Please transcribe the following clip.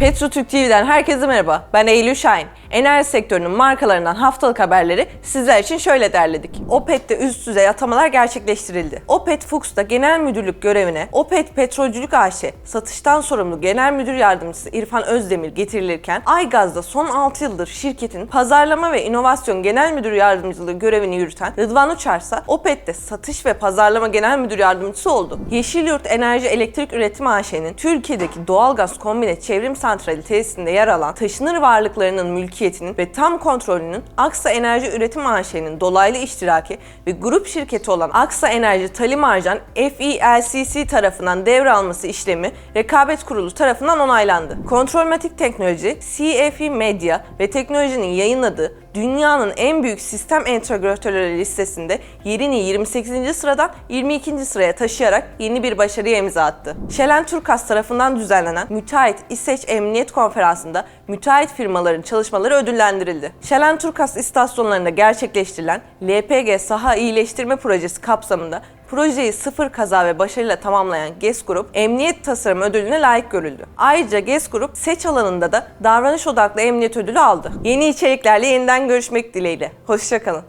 Metro Türk TV'den herkese merhaba. Ben Eylül Şahin. Enerji sektörünün markalarından haftalık haberleri sizler için şöyle derledik. Opet'te üst düzey atamalar gerçekleştirildi. Opet Fuchs'ta genel müdürlük görevine Opet Petrolcülük AŞ satıştan sorumlu genel müdür yardımcısı İrfan Özdemir getirilirken Aygaz'da son 6 yıldır şirketin pazarlama ve inovasyon genel müdür yardımcılığı görevini yürüten Rıdvan Uçarsa Opet'te satış ve pazarlama genel müdür yardımcısı oldu. Yeşilyurt Enerji Elektrik Üretim AŞ'nin Türkiye'deki doğalgaz kombine çevrim santrali tesisinde yer alan taşınır varlıklarının mülkiyetinin ve tam kontrolünün Aksa Enerji Üretim AŞ'nin dolaylı iştiraki ve grup şirketi olan Aksa Enerji Talimarcan FELCC tarafından devralması işlemi Rekabet Kurulu tarafından onaylandı. Kontrolmatik Teknoloji, CFE Media ve teknolojinin yayınladığı dünyanın en büyük sistem entegratörleri listesinde yerini 28. sıradan 22. sıraya taşıyarak yeni bir başarıya imza attı. Şelen Turkas tarafından düzenlenen Müteahhit İsveç Emniyet Konferansı'nda müteahhit firmaların çalışmaları ödüllendirildi. Şelen Turkas istasyonlarında gerçekleştirilen LPG saha iyileştirme projesi kapsamında Projeyi sıfır kaza ve başarıyla tamamlayan GES Grup, Emniyet Tasarım Ödülüne layık görüldü. Ayrıca GES Grup, seç alanında da davranış odaklı emniyet ödülü aldı. Yeni içeriklerle yeniden görüşmek dileğiyle. Hoşçakalın.